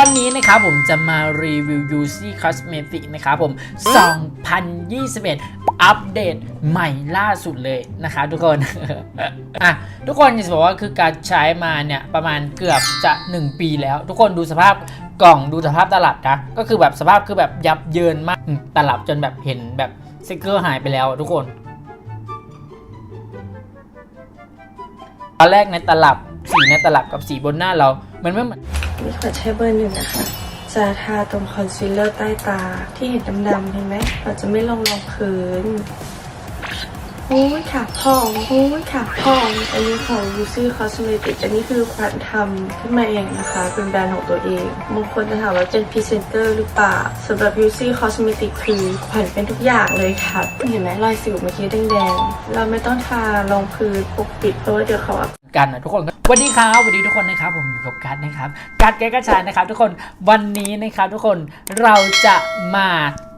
วันนี้นะครับผมจะมารีวิว UC Cosmetic นะครับผม 2021 อัปเดตใหม่ล่าสุดเลยนะคะทุกคน อะทุกคนจะบอกว่าคือการใช้มาเนี่ย ประมาณเกือบจะ 1 ปีแล้ว ทุกคนดูสภาพกล่องดูสภาพตลับนะ ก็คือแบบสภาพคือแบบยับเยินมากตลับจนแบบเห็นแบบสติกเกอร์หายไปแล้วทุกคนตอนแรกในตลับสีในตลับกับสีบนหน้าเรา มันไม่เหมือน นี่ขอใช้เบอร์หนึ่งนะคะ จะทาตรงคอนซีลเลอร์ใต้ตาที่เห็นดำๆเห็นไหมเราจะไม่ลงรองพื้นโอ้ยขาพองโอ้ยขาพอง อันนี้ของ UC Cosmetic อันนี้คือขวัญทำขึ้นมาเองนะคะ เป็นแบรนด์ของตัวเองบางคนจะถามว่าเป็นพรีเซนเตอร์หรือเปล่าสำหรับ UC Cosmetic คือขวัญเป็นทุกอย่างเลยค่ะ เห็นไหมรอยสิวเมื่อกี้แดงๆ เราไม่ต้องทารองพื้นปกปิดเพราะว่าเดี๋ยวเขากันนะทุกคนวัสดีครับวัสดีทุกคนนะครับ ผมอยู่กับกัดนะครับกัดแก้กระชายนะครับ ทุกคนวันนี้นะครับทุกคนเราจะมา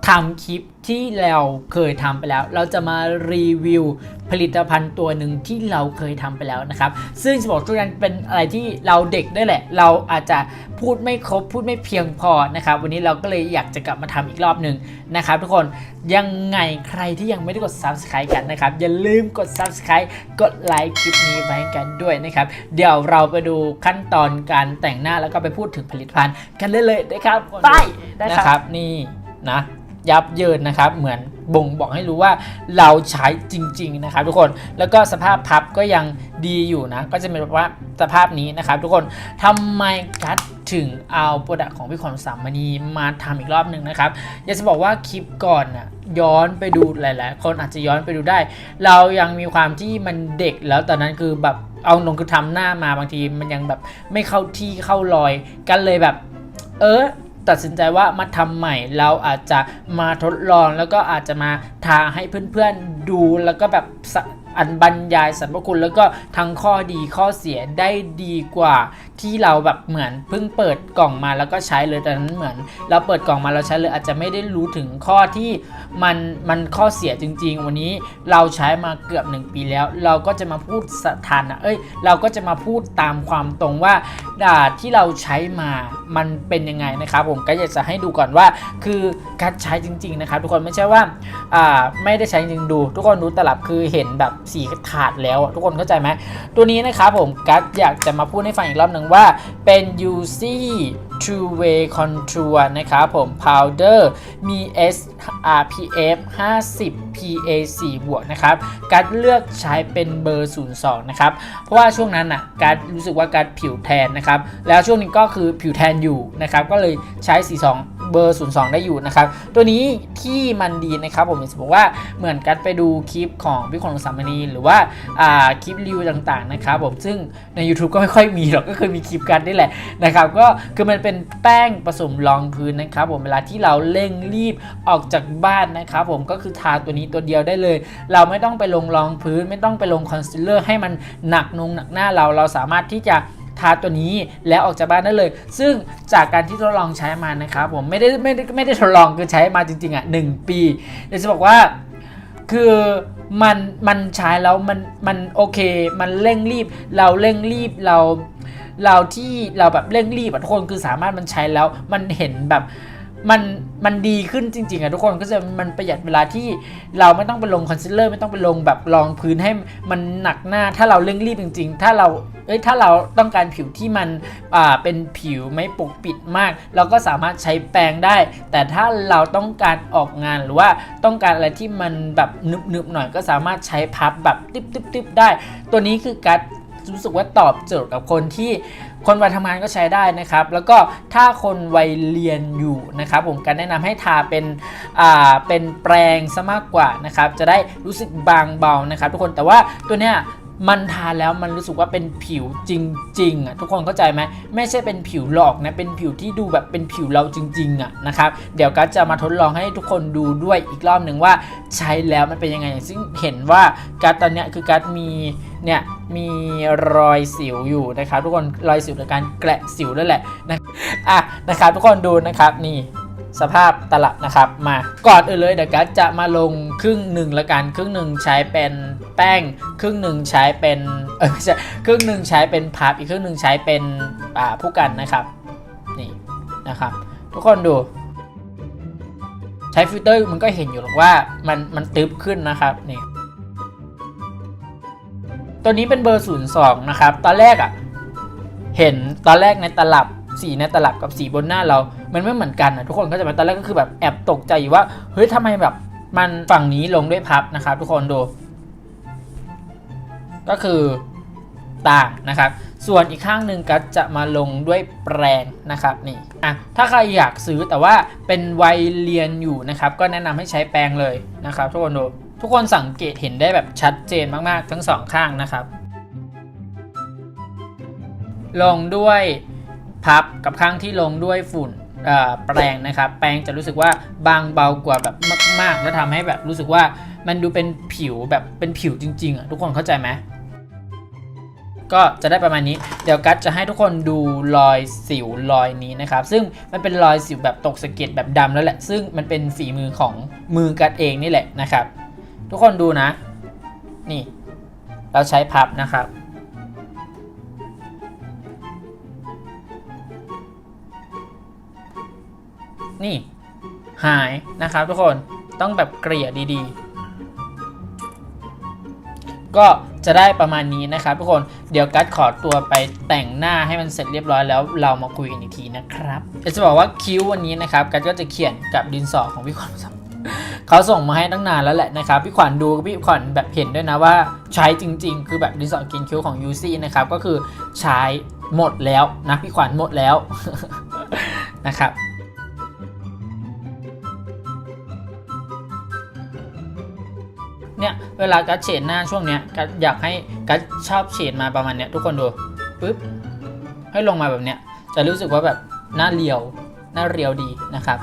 ทำคลิปที่เราเคยทำไปแล้ว เราจะมารีวิวผลิตภัณฑ์ตัวหนึ่งที่เราเคยทำไปแล้วนะครับ ซึ่งจะบอกทุกท่านเป็นอะไรที่เราเด็กได้วยแหละ เราอาจจะพูดไม่ครบพูดไม่เพียงพอนะครับ วันนี้เราก็เลยอยากจะกลับมาทำอีกรอบหนึ่งนะครับ ทุกคน ยังไงใครที่ยังไม่ได้กด subscribe กันนะครับ อย่าลืมกด subscribe กดไลค์คลิปนี้ไว้กันด้วยนะครับ เดี๋ยวเราไปดูขั้นตอนการแต่งหน้าแล้วก็ไปพูดถึงผลิตภัณฑ์กันเลยเลยนะครับไปได้ครับนะครับนี่นะ ยับเยินนะครับ เหมือนบ่งบอกให้รู้ว่าเราใช้จริง ๆ นะครับ ทุกคนแล้วก็สภาพพับก็ยังดีอยู่นะ ก็จะเป็นแบบว่าสภาพนี้นะครับ ทุกคนทำไมกัดถึงเอาโปรดักต์ของพี่ขวัญสามณีมาทำอีกรอบหนึ่งนะครับ อยากจะบอกว่าคลิปก่อนน่ะย้อนไปดูหลาย ๆ คนอาจจะย้อนไปดูได้ เรายังมีความที่มันเด็กแล้วตอนนั้นคือแบบเอาลงคือทำหน้ามาบางทีมันยังแบบไม่เข้าที่เข้ารอยกันเลยแบบ เออ ตัดสินใจว่ามาทำใหม่เราอาจจะมาทดลองแล้วก็อาจจะมาทาให้เพื่อนๆดูแล้วก็แบบ อันบรรยายสรรพคุณแล้วก็ทั้งข้อดีข้อเสียได้ดีกว่า ที่เราแบบเหมือนเพิ่งเปิดกล่องมาแล้วก็ใช้เลยแตอนนั้นเหมือน เราเปิดกล่องมาเราใช้เลยอาจจะไม่ได้รู้ถึงข้อที่มันมันข้อเสียจริง ๆ วันนี้เราใช้มาเกือบ 1 ปีแล้ว เราก็จะมาพูดสถานะเอ้ย เราก็จะมาพูดตามความตรงว่าอ่าที่เราใช้มามันเป็นยังไงนะครับ ผมก็อยากจะให้ดูก่อนว่า คือการใช้จริง ๆ นะครับ ทุกคนไม่ใช่ว่าอ่าไม่ได้ใช้จริงดู ทุกคนดูตลับคือเห็นแบบสีขาดแล้วทุกคนเข้าใจไหมตัวนี้นะครับผมกัดอยากจะมาพูดให้ฟังอีกรอบหนึ่งว่าเป็น UC True Way Contour นะครับผม Powder มี SPF 50 PA 4บวกนะครับกัดเลือกใช้เป็นเบอร์ 02 นะครับ เพราะว่าช่วงนั้นอะการดรู้สึกว่าการดผิวแทนนะครับ แล้วช่วงนี้ก็คือผิวแทนอยู่นะครับ ก็เลยใช้ 42 เบอร์ 02 ได้อยู่นะครับ ตัวนี้ที่มันดีนะครับผมอยากจะบอกว่าเหมือนกันไปดูคลิปของพี่คนสามณีหรือว่าาคลิปรีวิวต่างๆนะครับผมซึ่งใน YouTube ก็ไม่ค่อยมีหรอกก็เคือมีคลิปกันนี่แหละนะครับก็คือมันเป็นแป้งผสมรองพื้นนะครับผมเวลาที่เราเร่งรีบออกจากบ้านนะครับผมก็คือทาตัวนี้ตัวเดียวได้เลย เราไม่ต้องไปลงรองพื้น ไม่ต้องไปลงคอนซีลเลอร์ให้มันหนักนงหนักหน้าเราเราสามารถที่จะ ทาตัวนี้แล้วออกจากบ้านได้เลย ซึ่งจากการที่ทดลองใช้มานะครับผมไม่ได้ไม่ได้ไม่ได้ทดลองคือใช้มาจริงๆอะหนึ่งปีเดี๋ยวจะบอกว่าคือมันมันใช้แล้วมันมันโอเค มันเร่งรีบ เราเร่งรีบเราเราที่เราแบบเร่งรีบทุกคนคือสามารถมันใช้แล้วมันเห็นแบบ มันมันดีขึ้นจริงๆอะทุกคนก็จะมันประหยัดเวลาที่เราไม่ต้องไปลงคอนซีลเลอร์ไม่ต้องไปลงแบบรองพื้นให้มันหนักหน้า ถ้าเราเร่งรีบจริง ๆ ถ้าเราเอ้ยถ้าเราต้องการผิวที่มันอ่าเป็นผิวไม่ปกปิดมาก เราก็สามารถใช้แปรงได้ แต่ถ้าเราต้องการออกงานหรือว่าต้องการอะไรที่มันแบบนึบๆหน่อยก็สามารถใช้พับแบบติ๊บๆๆได้ ตัวนี้คือการรู้สึกว่าตอบโจทย์กับคนที่ คนวัยทำงานก็ใช้ได้นะครับ แล้วก็ถ้าคนวัยเรียนอยู่นะครับ ผมการแนะนำให้ทาเป็นอ่าเป็นแปรงซะมากกว่านะครับ จะได้รู้สึกบางเบานะครับทุกคนแต่ว่าตัวเนี้ยมันทาแล้วมันรู้สึกว่าเป็นผิวจริงๆอะทุกคนเข้าใจไหมไม่ใช่เป็นผิวหลอกนะเป็นผิวที่ดูแบบเป็นผิวเราจริงๆอะนะครับเดี๋ยวกัสจะมาทดลองให้ทุกคนดูด้วยอีกรอบหนึ่งว่าใช้แล้วมันเป็นยังไง ซึ่งเห็นว่ากัสตอนเนี้ยคือกัสมี เนี่ยมีรอยสิวอยู่นะครับทุกคนรอยสิวในการแกะสิวนั่นแหละนะอะนะครับทุกคนดูนะครับนี่สภาพตลับนะครับมาก่อนอื่นเลยเดี๋ยวกัสจะมาลงครึ่งหนึ่งละกันครึ่งหนึ่งใช้เป็นแป้ง ครึ่งหนึ่งใช้เป็นเออไม่ใช่ครึ่งหนึ่งใช้เป็นพับอีกครึ่งหนึ่งใช้เป็นอ่าผู้กันนะครับนี่นะครับ ทุกคนดู ใช้ฟิลเตอร์มันก็เห็นอยู่หรอกว่ามันมันตึบขึ้นนะครับนี่ ตัวนี้เป็นเบอร์ 02 นะครับ ตอนแรกอะ่ะ เห็นตอนแรกในตลับสีในตลับกับสีบนหน้าเรา มันไม่เหมือนกันนะทุกคนก็จะมาตอนแรกก็คือแบบแอบตกใจอยู่ว่า เฮ้ยทำไมแบบมันฝั่งนี้ลงด้วยพับนะครับ ทุกคนดู ก็คือต่างนะครับ ส่วนอีกข้างหนึ่งก็จะมาลงด้วยแปรงนะครับนี่อะถ้าใครอยากซื้อแต่ว่าเป็นวัยเรียนอยู่นะครับ ก็แนะนำให้ใช้แปรงเลยนะครับ ทุกคนดู ทุกคนสังเกตเห็นได้แบบชัดเจนมากๆ ทั้งสองข้างนะครับ ลงด้วยพับกับข้างที่ลงด้วยฝุ่นแปรงนะครับ แปรงจะรู้สึกว่าบางเบากว่าแบบมากๆ แล้วทำให้แบบรู้สึกว่ามันดูเป็นผิวแบบเป็นผิวจริงๆอะทุกคนเข้าใจไหมก็จะได้ประมาณนี้ เดี๋ยวกัดจะให้ทุกคนดูรอยสิวรอยนี้นะครับ ซึ่งมันเป็นรอยสิวแบบตกสะเก็ดแบบดำแล้วแหละ ซึ่งมันเป็นฝีมือของมือกัดเองนี่แหละนะครับ ทุกคนดูนะ นี่ เราใช้พับนะครับ นี่ หายนะครับทุกคนต้องแบบเกลี่ยดีๆ ก็จะได้ประมาณนี้นะครับทุกคนเดี๋ยวกัดขอตัวไปแต่งหน้าให้มันเสร็จเรียบร้อยแล้วเรามาคุยกันอีกทีนะครับจะบอกว่าคิ้ววันนี้นะครับกัดก็จะเขียนกับดินสอของพี่ขวัญ เขาส่งมาให้ตั้งนานแล้วแหละนะครับ พี่ขวัญดูพี่ขวัญแบบเห็นด้วยนะว่าใช้จริง ๆ คือแบบดินสอเขียนคิ้วของ UC นะครับ ก็คือใช้หมดแล้วนะพี่ขวัญหมดแล้วนะครับเนี่ยเวลากัดเฉดหน้าช่วงเนี้ยกัดอยากให้กัดชอบเฉดมาประมาณเนี้ยทุกคนดูปึ๊บให้ลงมาแบบเนี้ยจะรู้สึกว่าแบบหน้าเรียวหน้าเรียวดีนะครับ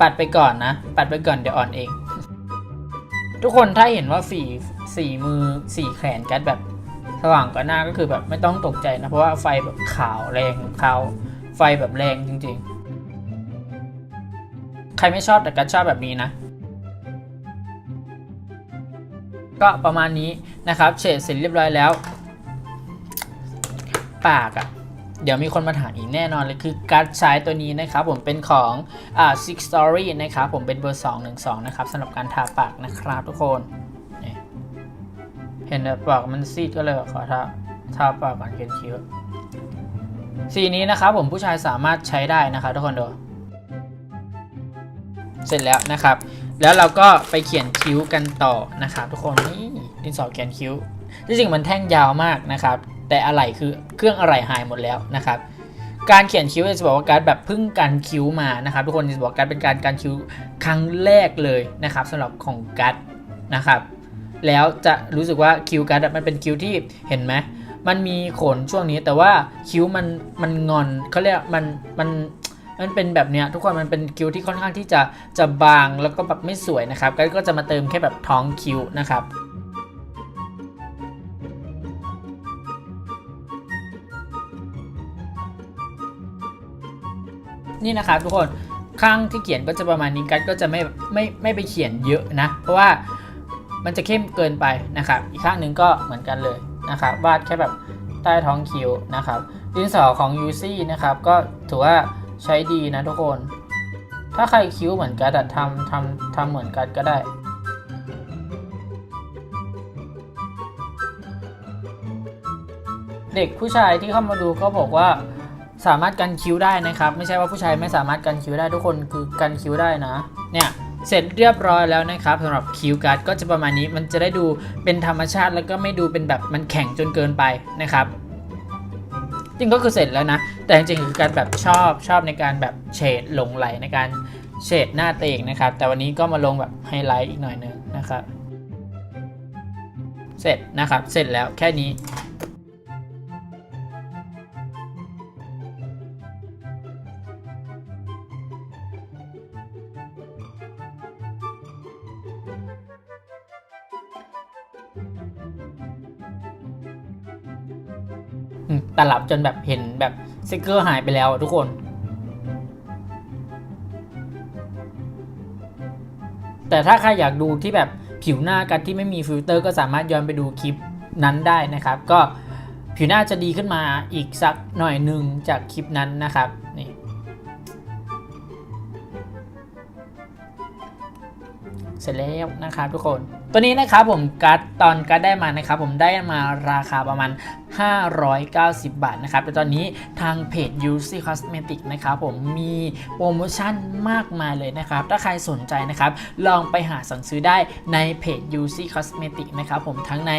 ปัดไปก่อนนะ ปัดไปก่อนเดี๋ยวอ่อนเอง ทุกคนถ้าเห็นว่าฝีสีมือสีแขนกัดแบบสว่างกว่าหน้าก็คือแบบไม่ต้องตกใจนะ เพราะว่าไฟแบบขาวแรงขาวไฟแบบแรงจริง ๆ ใครไม่ชอบแต่กัดชอบแบบนี้นะ ก็ประมาณนี้นะครับ เฉดเสร็จเรียบร้อยแล้ว ปากอะ่ะ เดี๋ยวมีคนมาถามอีกแน่นอนเลยคือการใช้ตัวนี้นะครับผมเป็นของอ่า Six Story นะครับผมเป็นเบอร์ 212 นะครับสำหรับการทาปากนะครับทุกคน เห็นแบบปากมันซีดก็เลยขอทาทาปากก่อนเขียนคิ้วสีนี้นะครับผมผู้ชายสามารถใช้ได้นะครับทุกคนดูเสร็จแล้วนะครับ แล้วเราก็ไปเขียนคิ้วกันต่อนะครับทุกคนนี่ดินสอเขียนคิ้วที่จริงมันแท่งยาวมากนะครับ แต่อะไหล่คือเครื่องอะไหล่หายหมดแล้วนะครับการเขียนคิ้วจะบอกว่าการแบบพึ่งการคิ้วมานะครับ ทุกคนจะบอกการเป็นการการคิ้วครั้งแรกเลยนะครับสำหรับของกัดนะครับ แล้วจะรู้สึกว่าคิ้วกัดมันเป็นคิ้วที่เห็นไหมมันมีขนช่วงนี้แต่ว่าคิ้วมันมันงอนเขาเรียกมันมันมันเป็นแบบเนี้ยทุกคนมันเป็นคิ้วที่ค่อนข้างที่จะจะบางแล้วก็แบบไม่สวยนะครับก็ก็จะมาเติมแค่แบบท้องคิ้วนะครับ นี่นะครับทุกคนข้างที่เขียนก็จะประมาณนี้กัดก็จะไม่ไม่ไม่ไปเขียนเยอะนะ เพราะว่ามันจะเข้มเกินไปนะครับ อีกข้างหนึ่งก็เหมือนกันเลยนะครับวาดแค่แบบใต้ท้องคิ้วนะครับดินสอของ UC นะครับก็ถือว่าใช้ดีนะทุกคน ถ้าใครคิ้วเหมือนกัดทำทำทำเหมือนกัดก็ได้เด็กผู้ชายที่เข้ามาดูก็บอกว่า สามารถกันคิ้วได้นะครับ ไม่ใช่ว่าผู้ชายไม่สามารถกันคิ้วได้ทุกคนคือกันคิ้วได้นะ เนี่ยเสร็จเรียบร้อยแล้วนะครับสำหรับคิ้วการ์ดก็จะประมาณนี้มันจะได้ดูเป็นธรรมชาติแล้วก็ไม่ดูเป็นแบบมันแข็งจนเกินไปนะครับจริงก็คือเสร็จแล้วนะ แต่จริงๆคือการแบบชอบชอบในการแบบเฉดหลงไหลในการเฉดหน้าตัวเองนะครับ แต่วันนี้ก็มาลงแบบไฮไลท์อีกหน่อยหนึงนะครับ เสร็จนะครับ เสร็จแล้วแค่นี้ ตลับจนแบบเห็นแบบสติกเกอร์หายไปแล้วทุกคน แต่ถ้าใครอยากดูที่แบบผิวหน้ากันที่ไม่มีฟิลเตอร์ก็สามารถย้อนไปดูคลิปนั้นได้นะครับ ก็ผิวหน้าจะดีขึ้นมาอีกสักหน่อยหนึ่งจากคลิปนั้นนะครับนี่เสร็จแล้วนะครับทุกคน ตัวนี้นะครับผมการ์ดตอนการ์ดได้มานะครับผมได้มาราคาประมาณ 590 บาทนะครับแต่ตอนนี้ทางเพจ u c Cosmetic นะครับผมมีโปรโมชั่นมากมายเลยนะครับ ถ้าใครสนใจนะครับ ลองไปหาสั่งซื้อได้ในเพจ u c Cosmetic นะครับผมทั้งใน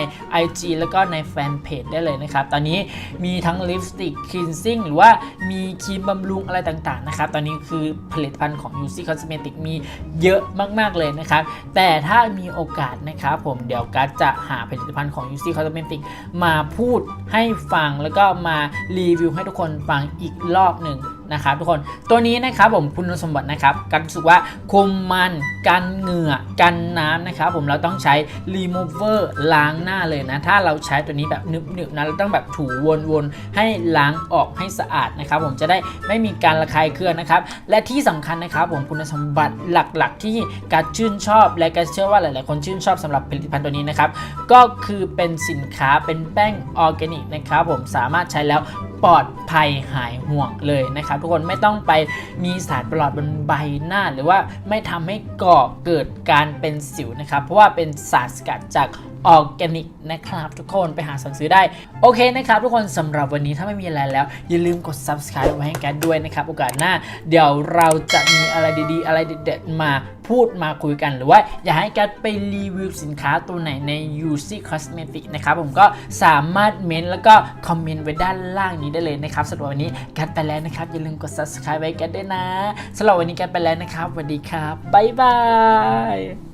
IG แล้วก็ในแฟนเพจได้เลยนะครับ ตอนนี้มีทั้งลิปสติกคลีนซิ่งหรือว่ามีครีมบำรุงอะไรต่างๆนะครับ ตอนนี้คือผลิตภัณฑ์ของ u c Cosmetic มีเยอะมากๆเลยนะครับ แต่ถ้ามีโอกาสนะครับผมเดี๋ยวกัสจะหาผลิตภัณฑ์ของ u c Cosmetic มาพูดให้ฟังแล้วก็มารีวิวให้ทุกคนฟังอีกรอบหนึ่ง นะครับทุกคนตัวนี้นะครับผมคุณสมบัตินะครับกัสรู้สึกว่าคุมมันกันเหงื่อกันน้ำนะครับผมเราต้องใช้ remover ล้างหน้าเลยนะ ถ้าเราใช้ตัวนี้แบบนึบๆนะเราต้องแบบถูวนๆให้ล้างออกให้สะอาดนะครับผมจะได้ไม่มีการระคายเคืองนะครับ และที่สำคัญนะครับผมคุณสมบัติหลักๆ ที่กัสชื่นชอบและกัสเชื่อว่าหลายๆ คนชื่นชอบสำหรับผลิตภัณฑ์ตัวนี้นะครับก็คือเป็นสินค้าเป็นแป้งออร์แกนิกนะครับผมสามารถใช้แล้วปลอดภัยหายห่วงเลยนะครับทุกคนไม่ต้องไปมีสารประหลอดบนใบหน้า หรือว่าไม่ทำให้ก่อเกิดการเป็นสิวนะครับ เพราะว่าเป็นสารสกัดจาก ออร์แกนิกนะครับทุกคนไปหาสั่งซื้อได้ โอเคนะครับทุกคนสำหรับวันนี้ถ้าไม่มีอะไรแล้ว อย่าลืมกด subscribe ไว้ให้แกด้วยนะครับ โอกาสหน้า เดี๋ยวเราจะมีอะไรดีๆ อะไรเด็ดๆมาพูดมาคุยกันหรือว่าอยากให้แกไปรีวิวสินค้าตัวไหนใน UC Cosmetic นะครับผมก็สามารถเมนแล้วก็คอมเมนต์ไว้ด้านล่างนี้ได้เลยนะครับสำหรับวันนี้กัดไปแล้วนะครับอย่าลืมกด subscribe ไว้แกด้วยนะสำหรับวันนี้กัดไปแล้วนะครับสวัสดีครับบ๊ายบาย